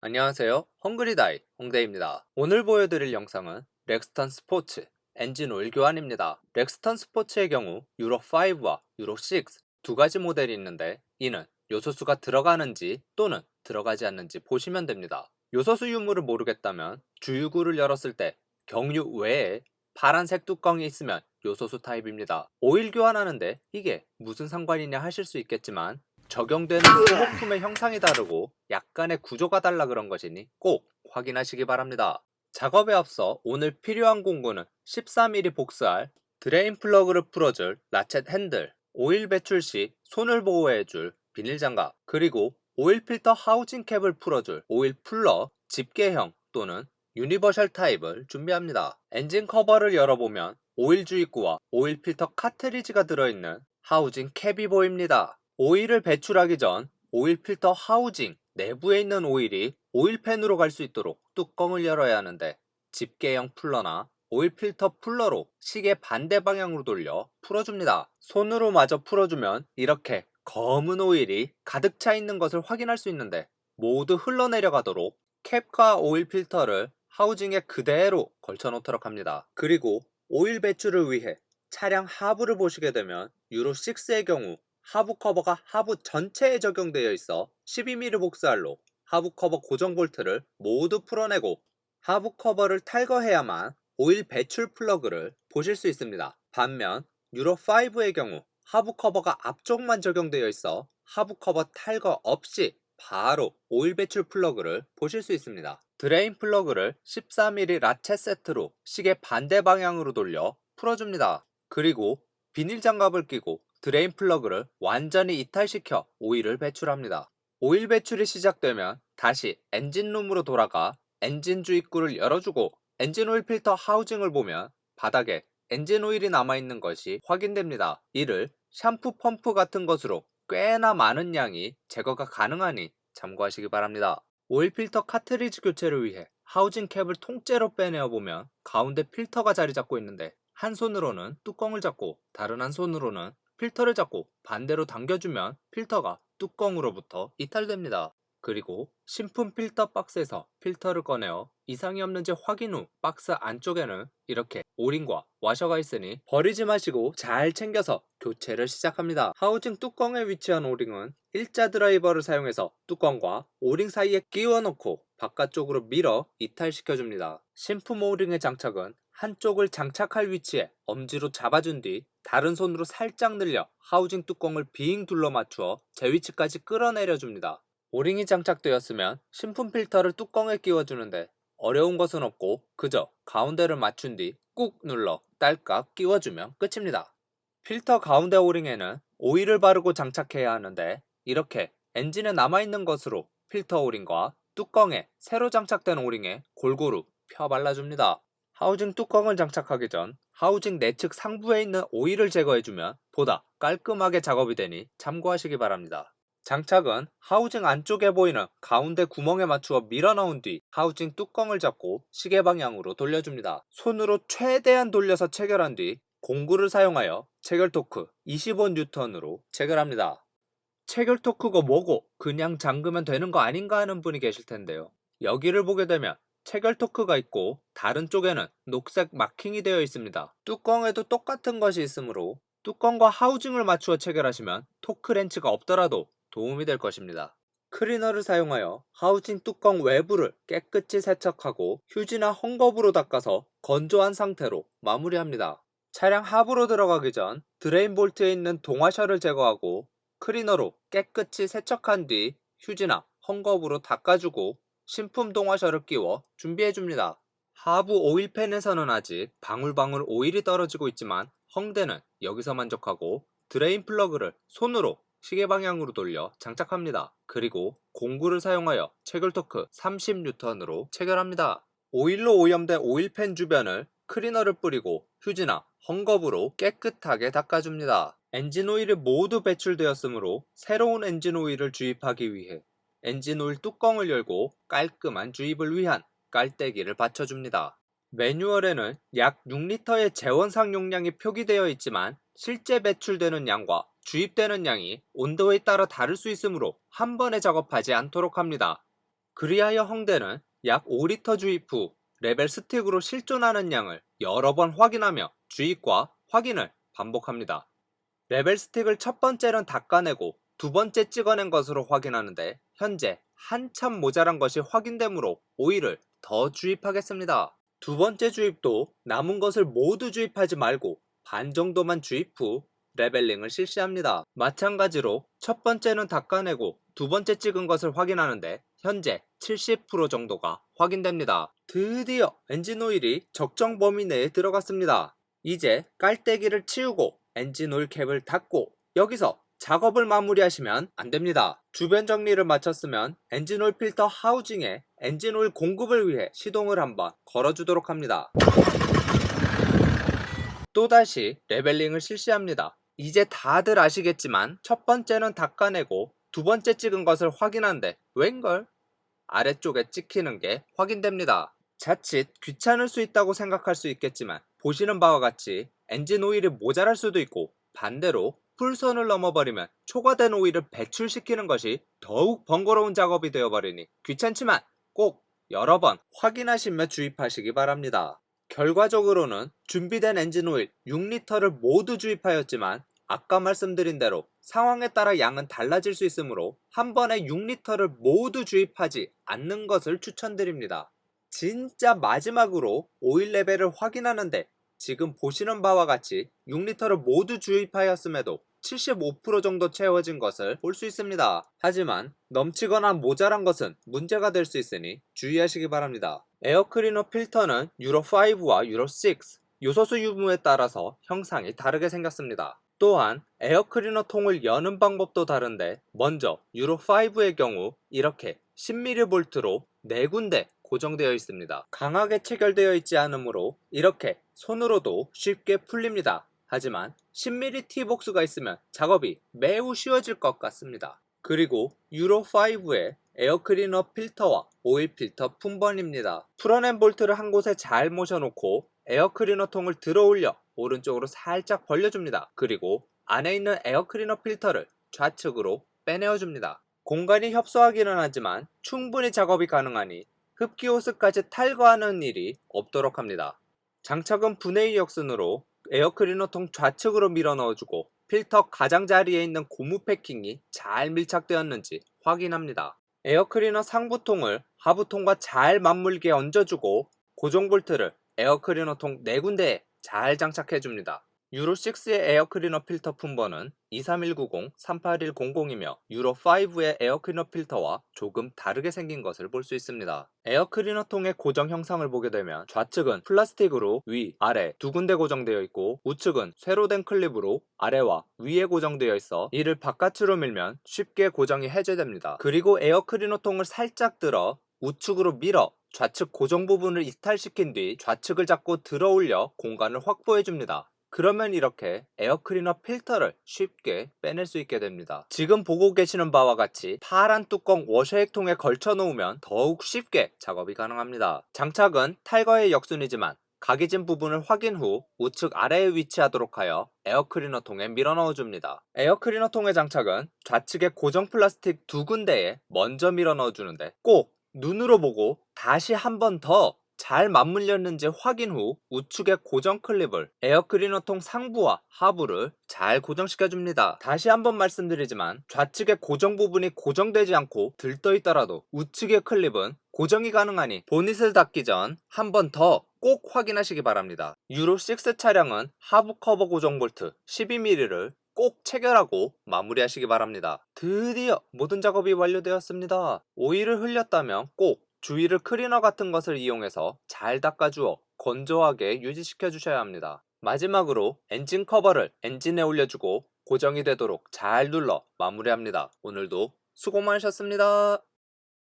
안녕하세요. 헝그리다이 홍대입니다. 오늘 보여드릴 영상은 렉스턴 스포츠 엔진 오일 교환입니다. 렉스턴 스포츠의 경우 유로 5와 유로 6 두 가지 모델이 있는데 이는 요소수가 들어가는지 또는 들어가지 않는지 보시면 됩니다. 요소수 유무를 모르겠다면 주유구를 열었을 때 경유 외에 파란색 뚜껑이 있으면 요소수 타입입니다. 오일 교환하는데 이게 무슨 상관이냐 하실 수 있겠지만 적용되는 소모품의 형상이 다르고 약간의 구조가 달라 그런 것이니 꼭 확인하시기 바랍니다. 작업에 앞서 오늘 필요한 공구는 14mm 복스알, 드레인 플러그를 풀어줄 라쳇 핸들, 오일 배출 시 손을 보호해줄 비닐 장갑, 그리고 오일 필터 하우징 캡을 풀어줄 오일 풀러, 집게형 또는 유니버셜 타입을 준비합니다. 엔진 커버를 열어보면 오일 주입구와 오일 필터 카트리지가 들어있는 하우징 캡이 보입니다. 오일을 배출하기 전 오일 필터 하우징 내부에 있는 오일이 오일팬으로 갈 수 있도록 뚜껑을 열어야 하는데 집게형 풀러나 오일 필터 풀러로 시계 반대 방향으로 돌려 풀어줍니다. 손으로 마저 풀어주면 이렇게 검은 오일이 가득 차 있는 것을 확인할 수 있는데 모두 흘러내려가도록 캡과 오일 필터를 하우징에 그대로 걸쳐 놓도록 합니다. 그리고 오일 배출을 위해 차량 하부를 보시게 되면 유로 6의 경우 하부 커버가 하부 전체에 적용되어 있어 12mm 복스알로 하부 커버 고정 볼트를 모두 풀어내고 하부 커버를 탈거해야만 오일 배출 플러그를 보실 수 있습니다. 반면 유로 5의 경우 하부 커버가 앞쪽만 적용되어 있어 하부 커버 탈거 없이 바로 오일 배출 플러그를 보실 수 있습니다. 드레인 플러그를 14mm 라체 세트로 시계 반대 방향으로 돌려 풀어줍니다. 그리고 비닐 장갑을 끼고 드레인 플러그를 완전히 이탈시켜 오일을 배출합니다. 오일 배출이 시작되면 다시 엔진룸으로 돌아가 엔진 주입구를 열어주고 엔진 오일 필터 하우징을 보면 바닥에 엔진 오일이 남아있는 것이 확인됩니다. 이를 샴푸 펌프 같은 것으로 꽤나 많은 양이 제거가 가능하니 참고하시기 바랍니다. 오일 필터 카트리지 교체를 위해 하우징 캡을 통째로 빼내어 보면 가운데 필터가 자리 잡고 있는데 한 손으로는 뚜껑을 잡고 다른 한 손으로는 필터를 잡고 반대로 당겨주면 필터가 뚜껑으로부터 이탈됩니다. 그리고 신품 필터 박스에서 필터를 꺼내어 이상이 없는지 확인 후 박스 안쪽에는 이렇게 오링과 와셔가 있으니 버리지 마시고 잘 챙겨서 교체를 시작합니다. 하우징 뚜껑에 위치한 오링은 일자 드라이버를 사용해서 뚜껑과 오링 사이에 끼워 넣고 바깥쪽으로 밀어 이탈시켜 줍니다. 신품 오링의 장착은 한쪽을 장착할 위치에 엄지로 잡아준 뒤 다른 손으로 살짝 늘려 하우징 뚜껑을 빙 둘러 맞추어 제 위치까지 끌어내려 줍니다. 오링이 장착되었으면 신품 필터를 뚜껑에 끼워주는데 어려운 것은 없고 그저 가운데를 맞춘 뒤 꾹 눌러 딸깍 끼워주면 끝입니다. 필터 가운데 오링에는 오일을 바르고 장착해야 하는데 이렇게 엔진에 남아있는 것으로 필터 오링과 뚜껑에 새로 장착된 오링에 골고루 펴 발라줍니다. 하우징 뚜껑을 장착하기 전 하우징 내측 상부에 있는 오일을 제거해주면 보다 깔끔하게 작업이 되니 참고하시기 바랍니다. 장착은 하우징 안쪽에 보이는 가운데 구멍에 맞추어 밀어넣은 뒤 하우징 뚜껑을 잡고 시계 방향으로 돌려줍니다. 손으로 최대한 돌려서 체결한 뒤 공구를 사용하여 체결 토크 25N으로 체결합니다. 체결 토크가 뭐고 그냥 잠그면 되는 거 아닌가 하는 분이 계실 텐데요. 여기를 보게 되면 체결 토크가 있고 다른 쪽에는 녹색 마킹이 되어 있습니다. 뚜껑에도 똑같은 것이 있으므로 뚜껑과 하우징을 맞추어 체결하시면 토크 렌치가 없더라도 도움이 될 것입니다. 클리너를 사용하여 하우징 뚜껑 외부를 깨끗이 세척하고 휴지나 헝겊으로 닦아서 건조한 상태로 마무리합니다. 차량 하부로 들어가기 전 드레인 볼트에 있는 동화셔를 제거하고 클리너로 깨끗이 세척한 뒤 휴지나 헝겊으로 닦아주고 신품 동화셔를 끼워 준비해줍니다. 하부 오일팬에서는 아직 방울방울 오일이 떨어지고 있지만 헝대는 여기서 만족하고 드레인 플러그를 손으로 시계 방향으로 돌려 장착합니다. 그리고 공구를 사용하여 체결 토크 30N으로 체결합니다. 오일로 오염된 오일팬 주변을 클리너를 뿌리고 휴지나 헝겊으로 깨끗하게 닦아줍니다. 엔진 오일이 모두 배출되었으므로 새로운 엔진 오일을 주입하기 위해 엔진 오일 뚜껑을 열고 깔끔한 주입을 위한 깔때기를 받쳐줍니다. 매뉴얼에는 약 6리터의 재원상 용량이 표기되어 있지만 실제 배출되는 양과 주입되는 양이 온도에 따라 다를 수 있으므로 한 번에 작업하지 않도록 합니다. 그리하여 홍대는 약 5리터 주입 후 레벨 스틱으로 실존하는 양을 여러 번 확인하며 주입과 확인을 반복합니다. 레벨 스틱을 첫 번째는 닦아내고 두 번째 찍어낸 것으로 확인하는데 현재 한참 모자란 것이 확인되므로 오일을 더 주입하겠습니다. 두 번째 주입도 남은 것을 모두 주입하지 말고 반 정도만 주입 후 레벨링을 실시합니다. 마찬가지로 첫 번째는 닦아내고 두 번째 찍은 것을 확인하는데 현재 70% 정도가 확인됩니다. 드디어 엔진 오일이 적정 범위 내에 들어갔습니다. 이제 깔때기를 치우고 엔진 오일 캡을 닫고 여기서 작업을 마무리하시면 안 됩니다. 주변 정리를 마쳤으면 엔진 오일 필터 하우징에 엔진 오일 공급을 위해 시동을 한번 걸어주도록 합니다. 또다시 레벨링을 실시합니다. 이제 다들 아시겠지만 첫 번째는 닦아내고 두 번째 찍은 것을 확인한데 웬걸? 아래쪽에 찍히는 게 확인됩니다. 자칫 귀찮을 수 있다고 생각할 수 있겠지만 보시는 바와 같이 엔진 오일이 모자랄 수도 있고 반대로 풀선을 넘어버리면 초과된 오일을 배출시키는 것이 더욱 번거로운 작업이 되어버리니 귀찮지만 꼭 여러 번 확인하시며 주입하시기 바랍니다. 결과적으로는 준비된 엔진 오일 6리터를 모두 주입하였지만 아까 말씀드린 대로 상황에 따라 양은 달라질 수 있으므로 한 번에 6리터를 모두 주입하지 않는 것을 추천드립니다. 진짜 마지막으로 오일 레벨을 확인하는데 지금 보시는 바와 같이 6리터를 모두 주입하였음에도 75% 정도 채워진 것을 볼 수 있습니다. 하지만 넘치거나 모자란 것은 문제가 될 수 있으니 주의하시기 바랍니다. 에어클리너 필터는 유로 5와 유로 6 요소수 유무에 따라서 형상이 다르게 생겼습니다. 또한 에어클리너 통을 여는 방법도 다른데 먼저 유로 5의 경우 이렇게 10mV로 4군데 고정되어 있습니다. 강하게 체결되어 있지 않으므로 이렇게 손으로도 쉽게 풀립니다. 하지만 10mm T복수가 있으면 작업이 매우 쉬워질 것 같습니다. 그리고 유로5의 에어클리너 필터와 오일 필터 품번입니다. 풀어낸 볼트를 한 곳에 잘 모셔놓고 에어클리너 통을 들어 올려 오른쪽으로 살짝 벌려줍니다. 그리고 안에 있는 에어클리너 필터를 좌측으로 빼내어줍니다. 공간이 협소하기는 하지만 충분히 작업이 가능하니 흡기 호스까지 탈거하는 일이 없도록 합니다. 장착은 분해의 역순으로 에어클리너 통 좌측으로 밀어 넣어주고 필터 가장자리에 있는 고무 패킹이 잘 밀착되었는지 확인합니다. 에어클리너 상부통을 하부통과 잘 맞물게 얹어주고 고정 볼트를 에어클리너 통 4군데에 잘 장착해줍니다. 유로6의 에어클리너 필터 품번은 23190-38100이며 유로5의 에어클리너 필터와 조금 다르게 생긴 것을 볼 수 있습니다. 에어클리너 통의 고정 형상을 보게 되면 좌측은 플라스틱으로 위, 아래 두 군데 고정되어 있고 우측은 쇠로 된 클립으로 아래와 위에 고정되어 있어 이를 바깥으로 밀면 쉽게 고정이 해제됩니다. 그리고 에어클리너 통을 살짝 들어 우측으로 밀어 좌측 고정 부분을 이탈시킨 뒤 좌측을 잡고 들어 올려 공간을 확보해 줍니다. 그러면 이렇게 에어클리너 필터를 쉽게 빼낼 수 있게 됩니다. 지금 보고 계시는 바와 같이 파란 뚜껑 워셔액통에 걸쳐 놓으면 더욱 쉽게 작업이 가능합니다. 장착은 탈거의 역순이지만 각이진 부분을 확인 후 우측 아래에 위치하도록 하여 에어클리너 통에 밀어 넣어줍니다. 에어클리너 통의 장착은 좌측의 고정 플라스틱 두 군데에 먼저 밀어 넣어주는데 꼭 눈으로 보고 다시 한 번 더 잘 맞물렸는지 확인 후 우측의 고정 클립을 에어클리너 통 상부와 하부를 잘 고정시켜 줍니다. 다시 한번 말씀드리지만 좌측의 고정 부분이 고정되지 않고 들떠 있더라도 우측의 클립은 고정이 가능하니 보닛을 닫기 전 한 번 더 꼭 확인하시기 바랍니다. 유로 6 차량은 하부 커버 고정 볼트 12mm를 꼭 체결하고 마무리하시기 바랍니다. 드디어 모든 작업이 완료되었습니다. 오일을 흘렸다면 꼭 주위를 클리너 같은 것을 이용해서 잘 닦아주어 건조하게 유지시켜 주셔야 합니다. 마지막으로 엔진 커버를 엔진에 올려주고 고정이 되도록 잘 눌러 마무리합니다. 오늘도 수고 많으셨습니다.